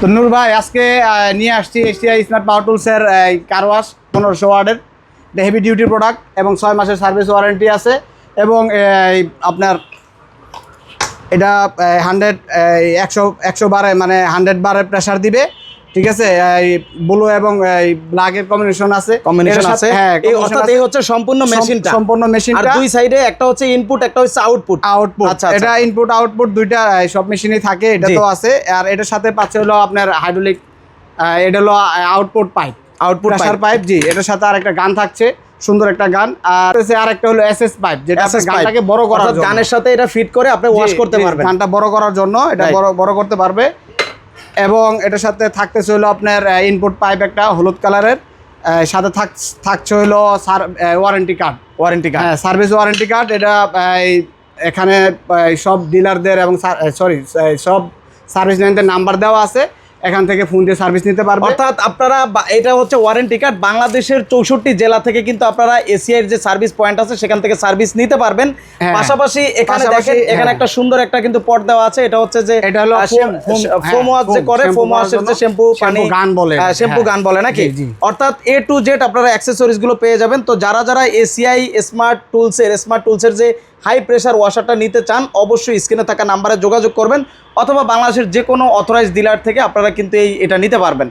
তো নূর ভাই, আজকে নিয়ে আসছি এশিয়া স্মার্ট পাওয়ার টুলসের কার ওয়াশ পনেরোশো ওয়ার্ডের হেভি ডিউটি প্রোডাক্ট এবং ছয় মাসের সার্ভিস ওয়ারেন্টি আছে এবং আপনার এটা হান্ড্রেড একশো একশো বারে মানে হান্ড্রেড বারে প্রেশার দিবে। ঠিক আছে? এই ব্লু এবং এই ব্ল্যাকের কম্বিনেশন আছে। কম্বিনেশন আছে। হ্যাঁ এই অর্থাৎ এই হচ্ছে সম্পূর্ণ মেশিনটা সম্পূর্ণ মেশিনটা আর দুই সাইডে একটা হচ্ছে ইনপুট একটা হচ্ছে আউটপুট আউটপুট আচ্ছা, আচ্ছা। এটা ইনপুট আউটপুট দুইটা সব মেশিনেই থাকে এটা তো আছে। আর এটার সাথে পাচ্ছে হলো আপনার হাইড্রোলিক এটা হলো output pipe output pressure pipe জি। এটার সাথে আরেকটা গান থাকছে সুন্দর একটা গান। আর আরেকটা হলো এসএস পাইপ যেটা গানটাকে বড় করার জন্য। গানের সাথে এটা ফিট করে আপনি ওয়াশ করতে পারবেন। গানটা বড় করার জন্য এটা বড় বড় করতে পারবে। এবং এটার সাথে থাকতে হলো আপনার ইনপুট পাইপ একটা হলুদ কালারের সাথে থাক, থাকছে হলো ওয়ারেন্টি কার্ড ওয়ারেন্টি কার্ড হ্যাঁ সার্ভিস ওয়ারেন্টি কার্ড এটা এখানে সব ডিলারদের এবং সরি সব সার্ভিস ম্যানদের নাম্বার দেওয়া আছে। এখান থেকে ফোন দিয়ে সার্ভিস নিতে পারবে অর্থাৎ আপনারা এটা হচ্ছে ওয়ারেন্টি কার্ড বাংলাদেশের চৌষট্টি জেলা থেকে কিন্তু আপনারা এসিআই যে সার্ভিস পয়েন্ট আছে সেখান থেকে সার্ভিস নিতে পারবেন হ্যাঁ। পাশাপাশি এখানে দেখেন এখানে হ্যাঁ। একটা সুন্দর একটা কিন্তু পট দেওয়া আছে এটা হচ্ছে যে এটা হলো ফোম ওয়াশ যে হ্যাঁ, করে ফোম ওয়াশের যে শ্যাম্পু পানি gun বলে এটা, শ্যাম্পু হ্যাঁ। গান বলে নাকি। অর্থাৎ এ টু জেড আপনারা অ্যাক্সেসরিজগুলো পেয়ে যাবেন তো যারা যারা এসিআই স্মার্ট টুলসের স্মার্ট টুলসের যে হাই প্রেসার ওয়াশারটা নিতে চান অবশ্যই স্ক্রিনে থাকা নাম্বারে যোগাযোগ করবেন অথবা বাংলাদেশের যে কোনো অথরাইজ ডিলার থেকে আপনারা কিন্তু এই এটা নিতে পারবেন।